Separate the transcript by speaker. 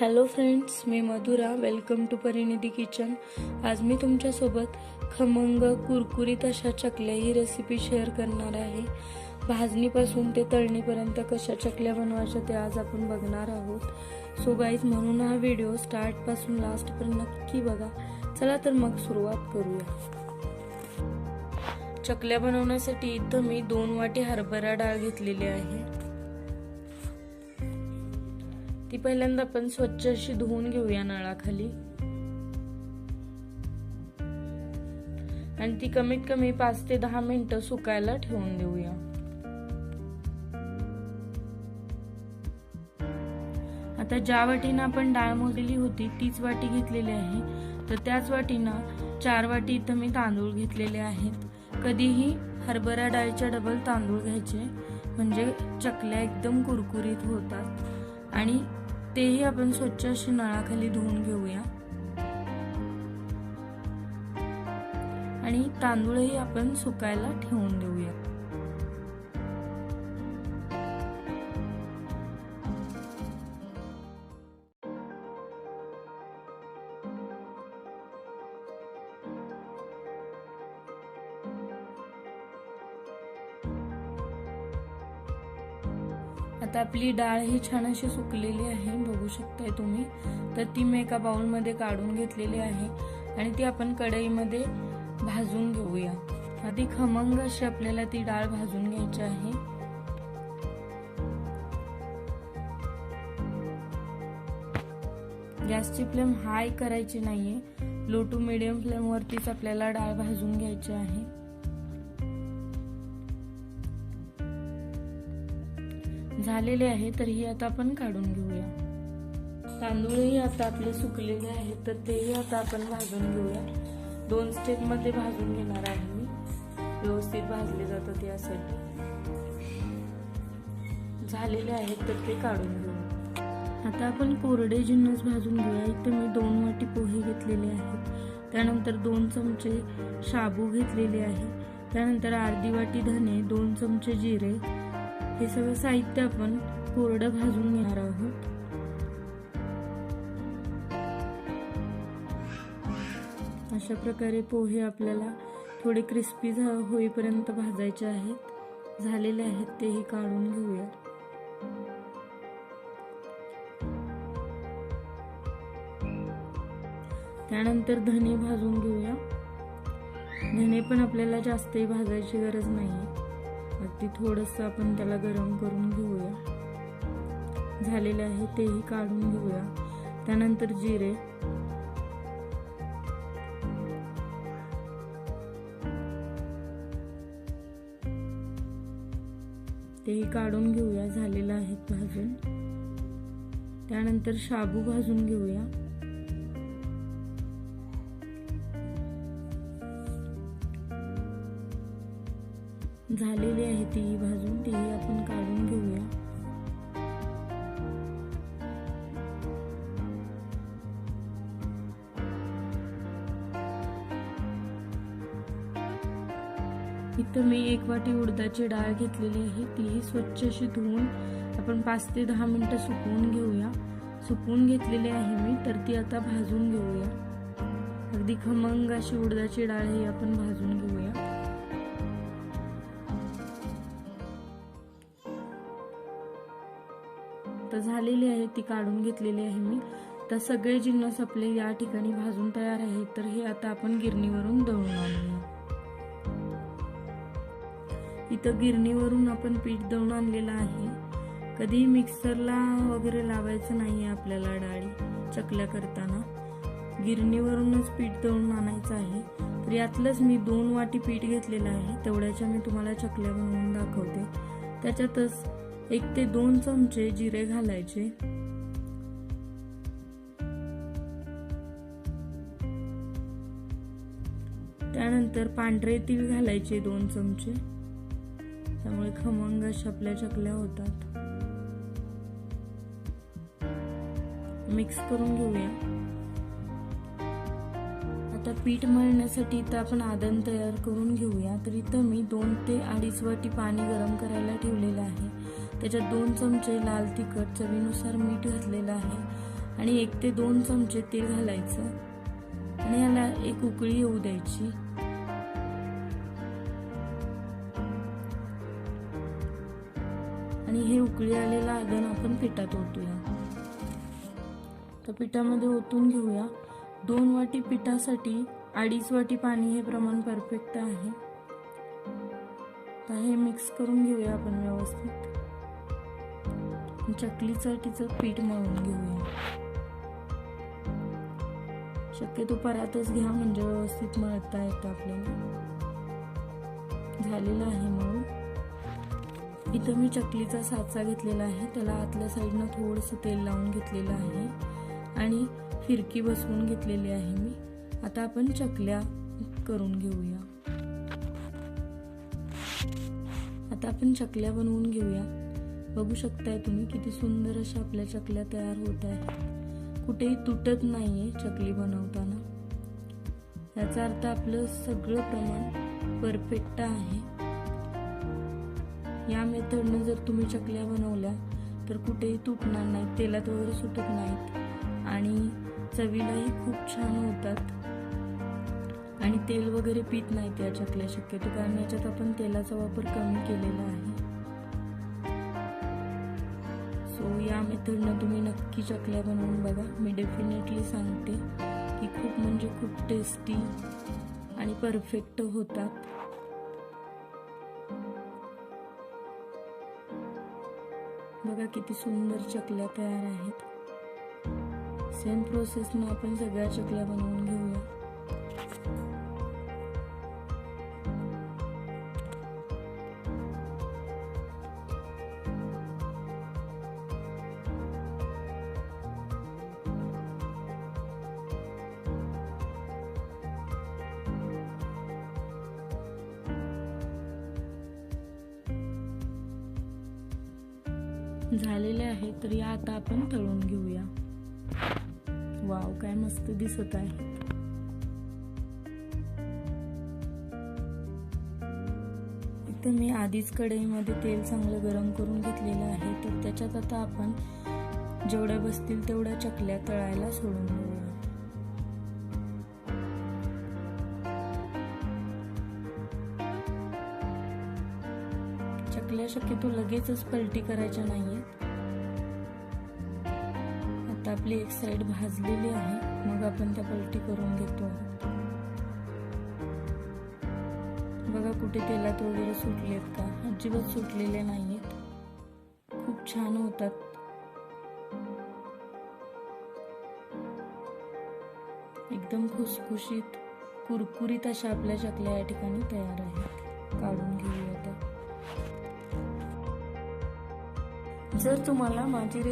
Speaker 1: Hello friends me Madhura. Welcome to Parinidhi kitchen आज मी तुमच्यासोबत खमंग कुरकुरीत अशा चकल्या ही रेसिपी शेअर करणार आहे. भाजणीपासून ते तळणीपर्यंत कशा चकल्या बनवायच्या ते आज आपण बघणार आहोत. सो गाईज म्हणून हा व्हिडिओ स्टार्टपासून लास्टपर्यंत नक्की बघा. चला तर मग सुरुवात करूया. चकल्या बनवण्यासाठी इथं मी दोन वाटी हरभरा डाळ घेतलेली आहे. ती पहिल्यांदा आपण स्वच्छ अशी धुवून घेऊया नळाखाली. आणि ती कमीत कमी पाच ते दहा मिनिटं सुकायला ठेवून देऊया. आता ज्या वाटीनं आपण डाळ मोडलेली होती तीच वाटी घेतलेली आहे. तर त्याच वाटीनं चार वाटी इथं मी तांदूळ घेतलेले आहेत. कधीही हरभरा डाळीच्या डबल तांदूळ घ्यायचे. म्हणजे चकल्या एकदम कुरकुरीत होतात. आणि तेही आपण स्वच्छ अशी नळाखाली धुवून घेऊया. आणि तांदूळही आपण सुकायला ठेवून देऊया. आता आपली डाळ ही छान अशी सुकलेली आहे बघू शकताय तुम्ही. तर ती मी एका बाउलमध्ये काढून घेतलेली आहे आणि ती आपण कढईमध्ये भाजून घेऊया. आधी खमंग अशी आपल्याला ती डाळ भाजून घ्यायची आहे. गॅसची फ्लेम हाय करायची नाहीये. लो टू मिडियम फ्लेमवरतीच आपल्याला डाळ भाजून घ्यायची आहे. झालेले आहे तर हे आता आपण काढून घेऊया. तांदूळही आता आपले सुकलेले आहेत तर तेही आता आपण भाजून घेऊया. दोन स्टेपमध्ये भाजून घेणार आहे मी. व्यवस्थित भाजले जातात यासाठी झालेले आहेत तर ते काढून घेऊ. आता आपण कोरडे जिन्नस भाजून घेऊया. इथे मी दोन वाटी पोहे घेतलेले आहेत. त्यानंतर दोन चमचे शाबू घेतलेले आहे. त्यानंतर अर्धी वाटी धने दोन चमचे जिरे हे सगळं साहित्य आपण कोरडं भाजून घेणार आहोत. अशा प्रकारे पोहे आपल्याला थोडे क्रिस्पी होईपर्यंत भाजायचे आहेत. झालेले आहेत तेही काढून घेऊया. त्यानंतर धने भाजून घेऊया. धने पण आपल्याला जास्तही भाजायची गरज नाही अगदी थोडस आपण त्याला गरम करून घेऊया. झालेलं आहे तेही काढून घेऊया. त्यानंतर जिरे. तेही काढून घेऊया झालेलं आहे भाजून. त्यानंतर शाबू भाजून घेऊया. झालेली आहे ती भाजून तीही आपण काढून घेऊया. इथं मी एक वाटी उडदाची डाळ घेतलेली आहे तीही स्वच्छ अशी धुवून आपण पाच ते दहा मिनिटं सुकवून घेऊया. सुकवून घेतलेली आहे मी तर ती आता भाजून घेऊया. अगदी खमंग अशी उडदाची डाळ ही आपण भाजून घेऊया. झालेली आहे ती काढून घेतलेली आहे मी. तर सगळे जिन्नस आपले या ठिकाणी भाजून तयार आहेत तर हे आता आपण गिरणीवरून दळून आणूया. इथं गिरणीवरून आपण पीठ दळून आणलेलं आहे. कधी मिक्सरला वगैरे लावायचं नाही आपल्याला डाळी चकल्या करताना. गिरणीवरूनच पीठ दळून आणायचं आहे. तर यातलंच मी दोन वाटी पीठ घेतलेलं आहे. तेवढ्याच्या मी तुम्हाला चकल्या बनवून दाखवते. त्याच्यातच एक ते दोन चमचे जिरे घालायचे. त्यानंतर पांढरे तीळ घालायचे दोन चमचे. त्यामुळे खमंग अशा आपल्या चकल्या होतात. मिक्स करून घेऊया. आता पीठ मळण्यासाठी इथं आपण आदन तयार करून घेऊया. तर इथं मी दोन ते अडीच वाटी पाणी गरम करायला ठेवलेलं आहे. त्याच्यात दोन चमचे लाल तिखट चवीनुसार मीठ घातलेलं आहे आणि एक ते दोन चमचे तेल घालायचं. आणि याला एक उकळी येऊ द्यायची. आणि हे उकळी आलेलं आगण आपण पिठात ओतूया. तर पिठामध्ये ओतून घेऊया. दोन वाटी पिठासाठी अडीच वाटी पाणी हे प्रमाण परफेक्ट आहे. तर हे मिक्स करून घेऊया आपण व्यवस्थित. चकलीसाठीचं पीठ मळून घेऊया. शक्यतो परातच घ्या म्हणजे व्यवस्थित मळता येतं आपल्याला. झालेलं आहे मग इथं मी चकलीचा साचा घेतलेला आहे. त्याला आतल्या साईडनं थोडंसं तेल लावून घेतलेलं आहे. आणि फिरकी बसवून घेतलेली आहे मी. आता आपण चकल्या करून घेऊया. आता आपण चकल्या बनवून घेऊया. बघू शकताय तुम्ही किती सुंदर अशा आपल्या चकल्या तयार होत आहेत. कुठेही तुटत नाहीये चकली बनवताना. याचा अर्थ आपलं सगळं प्रमाण परफेक्ट आहे. या मेथडनं जर तुम्ही चकल्या बनवल्या तर कुठेही तुटणार नाहीत तेलात वगैरे सुटत नाहीत. आणि चवीलाही खूप छान होतात. आणि तेल वगैरे पित नाहीत या चकल्या शक्यतो कारण याच्यात आपण तेलाचा वापर कमी केलेला आहे. मेथडनं तुम्ही नक्की चकल्या बनवून बघा. मी डेफिनेटली सांगते की खूप म्हणजे खूप टेस्टी आणि परफेक्ट होतात. बघा किती सुंदर चकल्या तयार आहेत. सेम प्रोसेसनं आपण सगळ्या चकल्या बनवून घेऊ. झालेले आहे तर या आता आपण तळून घेऊया. वाव काय मस्त दिसत आहे. तर मी आधीच कढईमध्ये तेल चांगलं गरम करून घेतलेलं आहे तर त्याच्यात आता आपण जेवढ्या बसतील तेवढ्या चकल्या तळायला सोडून घेऊया शक्यतो लगेचच पलटी करायच्या नाहीयेत आता आपली एक साइड भाजलेली आहे. मग आपण त्या पलटी करून घेतो बघा कुठे तेलात वगैरे सुटलेत का? अजिबात सुटलेले नाहीयेत. खूप छान होतात. एकदम खुसखुशीत कुरकुरीत अशा आपल्या चकल्या या ठिकाणी तयार आहेत. काढून घेऊया. जर तुम्हाला माझी रेसिपी